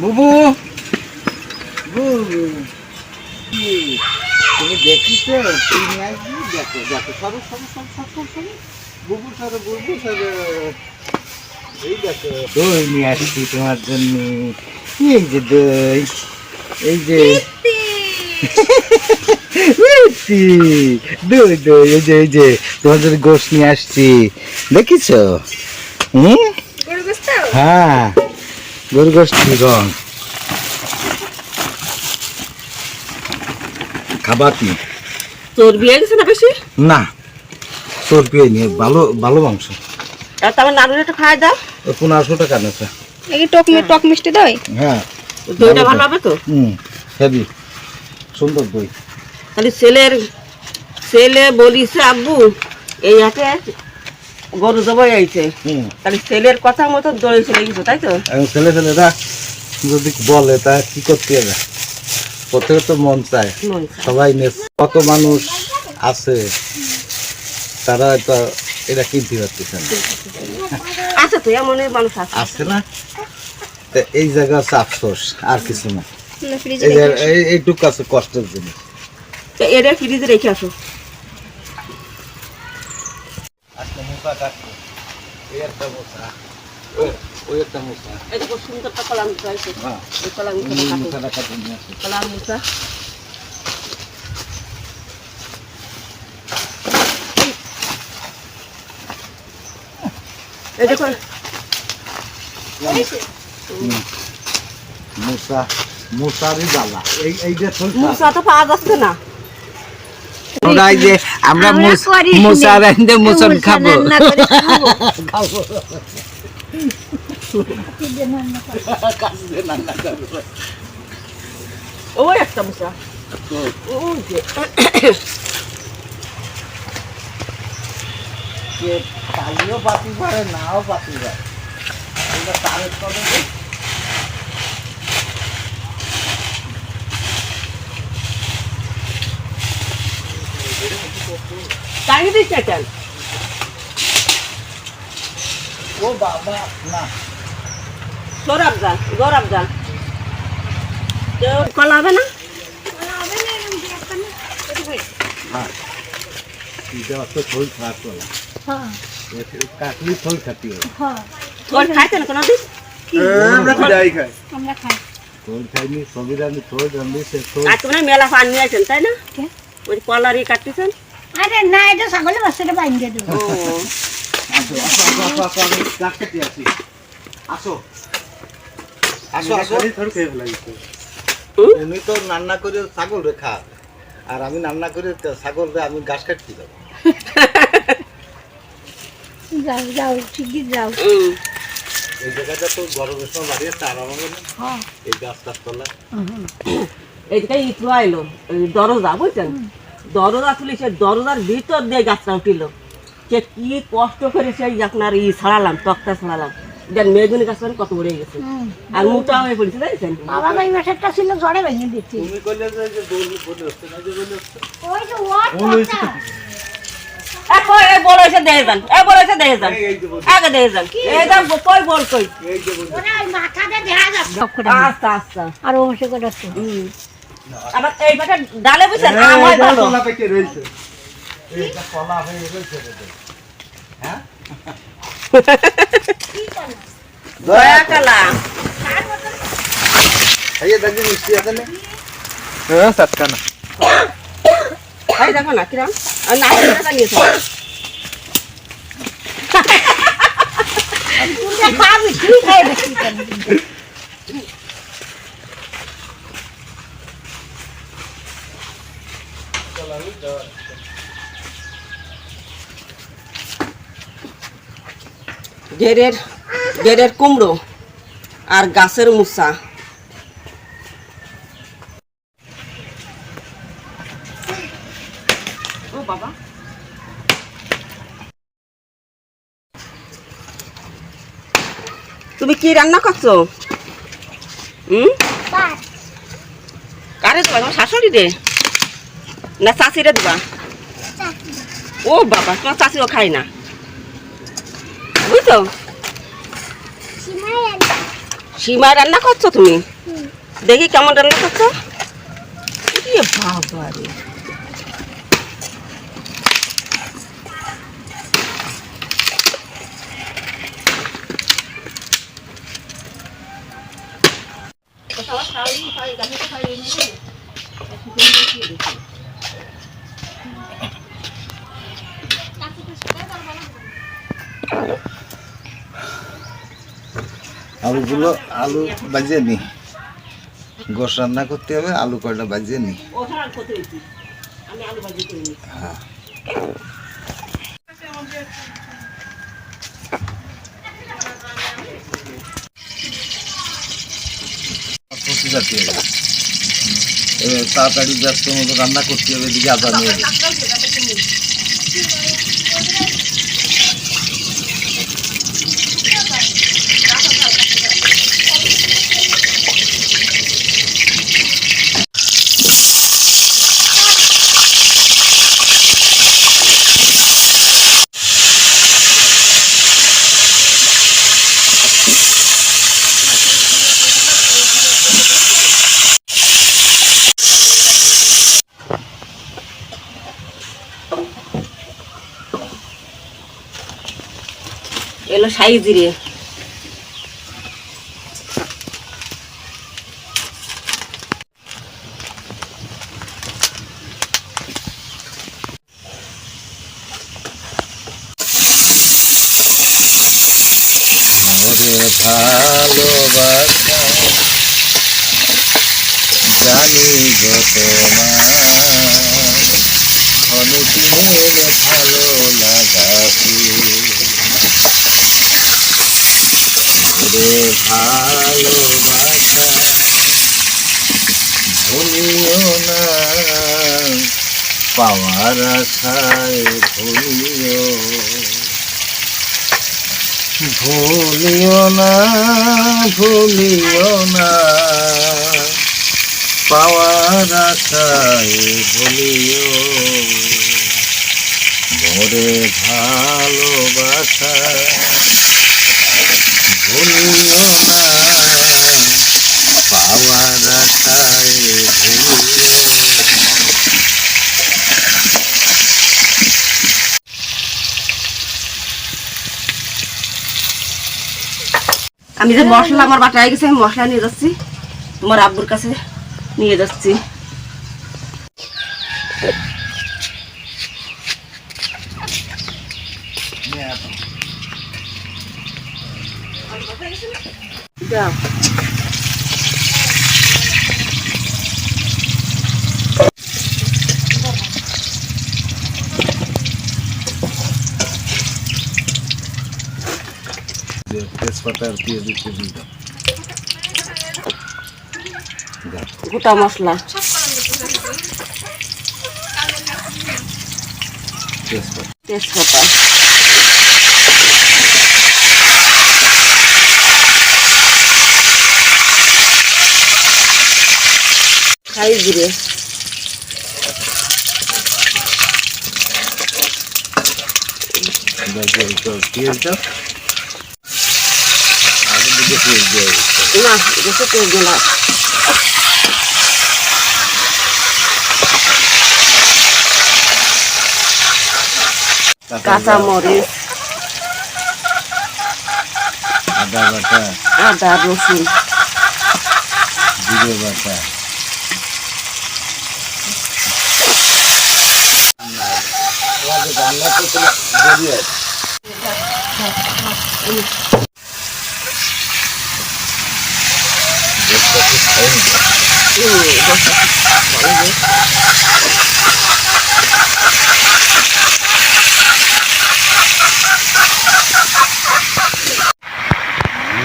বুবু। বুবু? তুমি দেখিস তুমি আসবি? দেখো দেখো সরো সরো সরো সরো সরো সরো বুবু সরো বুবু সরো এই দেখো। দই নিয়ে আসছি তোমার জন্য। এই যে দই, এই যে। দই দই এই যে এই যে তোমার জন্য গোশ নিয়ে আসছি। দেখিস হুম? হ্যাঁ গরু গোষ্ঠী রং খাবার কি? চর্বি হয়ে গেছে না বেশি? না চর্বি নিয়ে ভালো ভালো মাংস। আর তারপর নাড়ুর একটু খাওয়া দাও। পনেরোশো টাকা নেছে। এই টক টক মিষ্টি দই? হ্যাঁ দইটা ভালো হবে তো? হুম হেভি। সুন্দর দই। তাহলে ছেলের ছেলে বলিছে আব্বু এই হাতে গরু জবাই আইছে তাহলে ছেলের কথা মতো দই চলে গেছে তাই তো? ছেলে ছেলেরা যদি বলে তা কি করতে হবে? প্রত্যেকের তো মন চায়। সবাই কত মানুষ আছে তারা তো এটা কিনতে পারতেছে না। আছে তো এমন মানুষ আছে। আছে না? তা এই জায়গা হচ্ছে আফসোস আর কিছু না। না ফ্রিজে এই যে রেখে আসো। এই- এইটুকু আছে কষ্টের জিনিস। এটা ফ্রিজে রেখে আসো। আজকে মুসা কাটবো। এই একটা মুসা ওই- ওই একটা মুসা এটা খুব সুন্দর একটা কলা মুখা আছে হ্যাঁ। এই কলা মুসাটা কাটে। এই দেখো। মুসা মুসারই জ্বালা। এই এই যে থই তো পাওয়া যাচ্ছে না। আমরা এই যে আমরা আমরা মুস- করি মুসা নে। রান্ধে মুসন খাব। খাব। খাব। ওই একটা মুসা। ওই যে যে কালিও পাতি পারে নাও পাতি পারে তারের তলে যে টাইম দিচ্ছে কেন ও বাবা না। সৌরভ যান গৌরব যান কলা হবে না? খাওয়ার হ্যাঁ, কাকলি থই খাতি হয়। হ্যাঁ, কোনো দিন? মেলা পান নিয়েছেন তাই না? ওই কলারই কাটতেছেন। আরে না এটা ছাগলের বাচ্চাটা বাইন্দে দেবো। আসো আসো আসো আসো আসো আমি ডাক্তারটি আছি আসো। আসো আসো। উনি তো রান্না করে ছাগল রে খা আর আমি রান্না করে ছাগল রে আমি ঘাস কাটতে যাব। যাও যাও ঠিকই যাও। এই জায়গাটা তো গরমের সময় বাড়িয়ে তার আমাকে না হ্যাঁ এই গাছটার তলা এইদিকে ইটু আইলো দরজা বুঝছেন? দরজা তুলি সে দরজার ভিতর দিয়ে গাছটা উঠিল। সে কি কষ্ট করে সেই আপনার ই ছাড়ালাম তক্তা ছাড়ালাম। দেন মেয়েগুনি গাছটা কত বড়ে গেছে। আর মোটা হয়ে পড়েছে দেখছেন? বাবা ভাই মাসেরটা ছিল জড়ে ভেঙে দিচ্ছি। তুমি কইলে যে যে দৌড় বলে হচ্ছে না যে বলে হচ্ছে। ওই যে ওর এখন এই বড় এসে দেখে যান। এই বড় এসে দেখে যান। এই- এই যে বলে। আগে দেখে যান। এই যান কই বল কই? এই যে বলে। ওরা মাথাতে দেখা যাচ্ছে। আচ্ছা আচ্ছা। আর ও সে হুম। আবার এই বাটা ডালে বুঝছেন আমার এই ভালো তলা পেকে রয়েছে। এইটা কলা হয়ে রয়েছে রে। হ্যাঁ? দয়া কালা। এই দেখি মিষ্টি আছে না? এই দেখো না কিরাম? না টাকা খাবি তুই খাই ডেরের ডেরের কুমড়ো আর গাছের মুসা। ও বাবা। তুমি কি রান্না করছ? হুম? কারে তোমার শাশুড়ি রে? না চাষিরে দিবা। ও বাবা, তোমার চাষিও খাই না। বুঝছ? সীমা রান্না করছ তুমি? দেখি কেমন রান্না করছ। বাবা রে। আলুগুলো আলু বাজিয়ে নি। গোস রান্না করতে হবে, আলু কয়টা বাজিয়ে নি। এবার তাড়াতাড়ি ব্যস্ত মতো রান্না করতে হবে, এদিকে আদা নিয়ে সাই জিরে ভালোবাসা জানি গো তোমার ভালো লাগাছি ওরে ভালোবাসা ভুলিও না, পাওয়ার আশায় ভুলিও ভুলিও না ভুলিও না, পাওয়ার আশায় ভুলিও মোরে ভালোবাসা ভুলিও না পাওয়ার আশায় আমি যে মশলা আমার বাটায় গেছে আমি মশলা নিয়ে যাচ্ছি। তোমার আব্বুর কাছে নিয়ে যাচ্ছি। যাও যে তেজপাতা আর দিয়ে দিতে দিতে গোটা মশলা তেজপাতা তেজপাতা খাই জিরে দেওয়া হচ্ছে না গেছে তেল দিলাম কাঁচা মরিচ আদা বাটা আদা রসুন। জিরে বাটা। রান্না খাইনি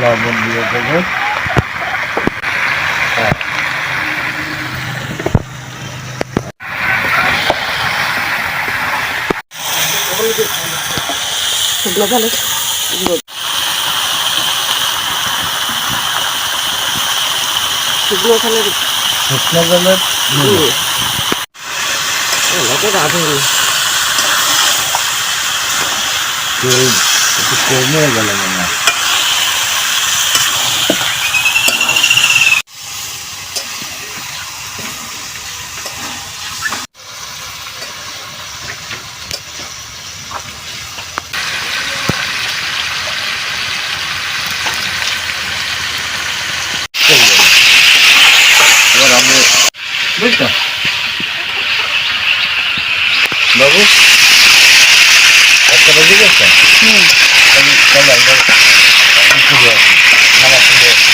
লবণ দিয়ে দেবো না তাহলে শুকনো খালের শুকনো খালের রাঁধুনি তেল গেল বুঝছ বাবু একটা বাজে গেছে? হুম চলো আমরা ঘুরে আসি নামাজ পড়ে আসি।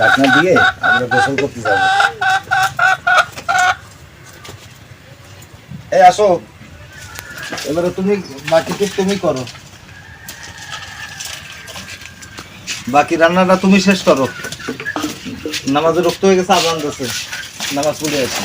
ঢাকনা দিয়ে আমরা গোসল করতে যাব। এই আসো। এবারে তুমি বাকিটুক তুমি করো। বাকি রান্নাটা তুমি শেষ করো। নামাজে রক্ত হয়ে গেছে, আজান দিচ্ছে নামাজ পড়ে আছে।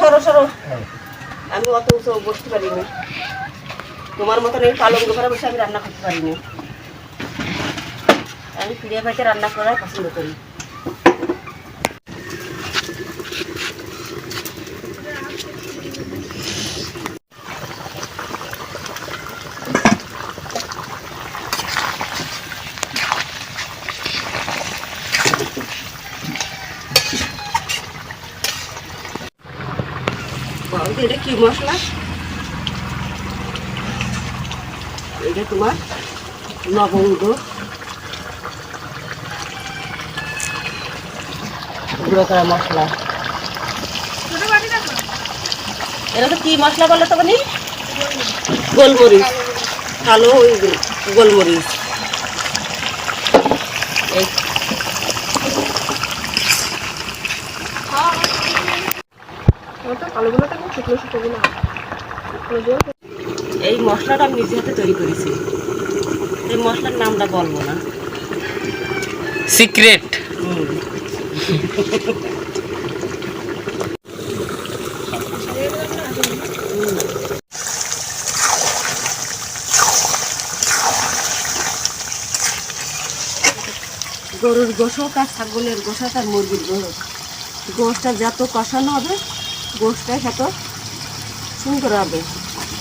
সরো সরো। আমি অত উঁচু বসতে পারিনি। তোমার মতন এই পালঙ্গ ঘরে বসে আমি রান্না করতে পারিনি। আমি ফিরে ভাইকে রান্না করার পছন্দ করি। এটা কি মশলা? এটা তোমার লবঙ্গ গুঁড়ো করা মশলা। এটা তো কি মশলা বলো তো বলি? গোলমরিচ। কালো ওই গোলমরিচ। এই। এই মশলাটা আমি নিজে হাতে তৈরি করেছি। এই মশলার নামটা বলব না। সিক্রেট। গরুর গোশক আর ছাগলের গোশক আর মুরগির গোশক গোশটা যত কষানো হবে গোশটা তত সুন্দর হবে।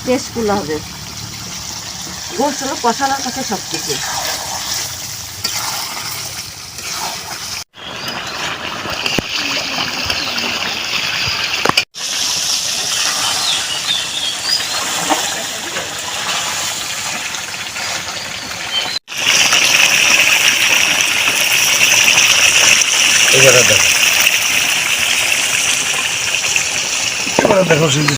টেস্টফুল হবে। গোশ হলো কষানোর কাছে সব কিছু দেখো। এবারে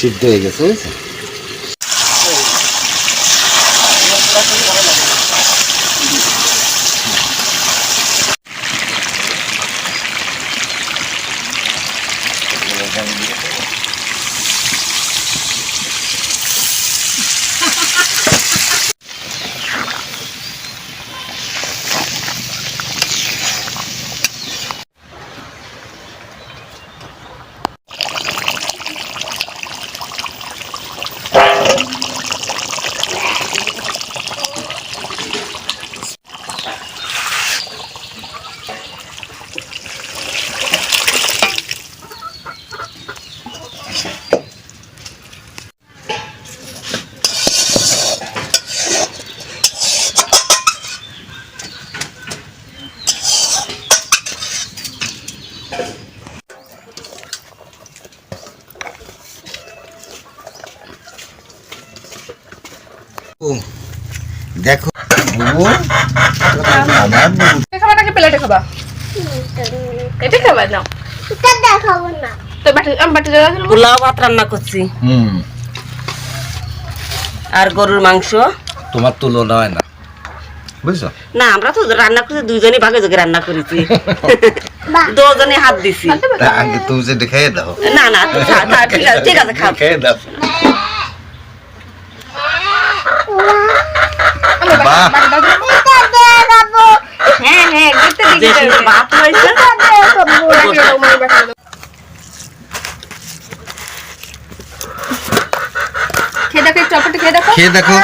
সিদ্ধ হয়ে গেছে বুঝছ ও, দেখো বুবু আমার বুবু এটা খাবা নাকি প্লেটে খাবা এটা খাবা নাও এটা দেখাবো না তো বাটি আমি বাটি জায়গা দিলাম পোলাও ভাত রান্না করছি। আর গরুর মাংস। তোমার তুলনা হয় না। বুঝছ? না আমরা তো রান্না করছি দুজনই ভাগে যোগে রান্না করেছি। দুজনে হাত দিছি। আগে তুমি যে খেয়ে দাও। না না তুই খা, খা, ঠিক আছে ঠিক আছে খাও। খেয়ে দাও। বাহ। এটা দেখাবো হ্যাঁ হ্যাঁ দেখতে যে দেখতে সুন্দর ভাত হয়েছে দেখাবো খেয়ে দেখো একটু খেয়ে দেখো। খেয়ে দেখো।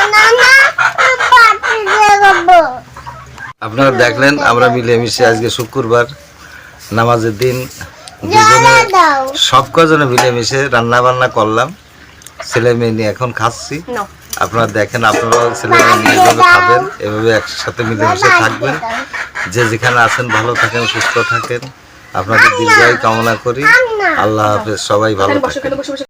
আপনারা দেখলেন আমরা মিলেমিশে আজকে শুক্রবার নামাজের দিন দুজনে সব কজনে মিলেমিশে রান্না বান্না করলাম। ছেলে মেয়ে নিয়ে এখন খাচ্ছি। আপনারা দেখেন আপনারাও ছেলে মেয়ে নিয়ে এভাবে খাবেন এভাবে একসাথে মিলেমিশে থাকবেন। যে যেখানে আছেন ভালো থাকেন সুস্থ থাকেন। আপনাদের দীর্ঘায়ু কামনা করি। আল্লাহ হাফেজ সবাই ভালো থাকেন।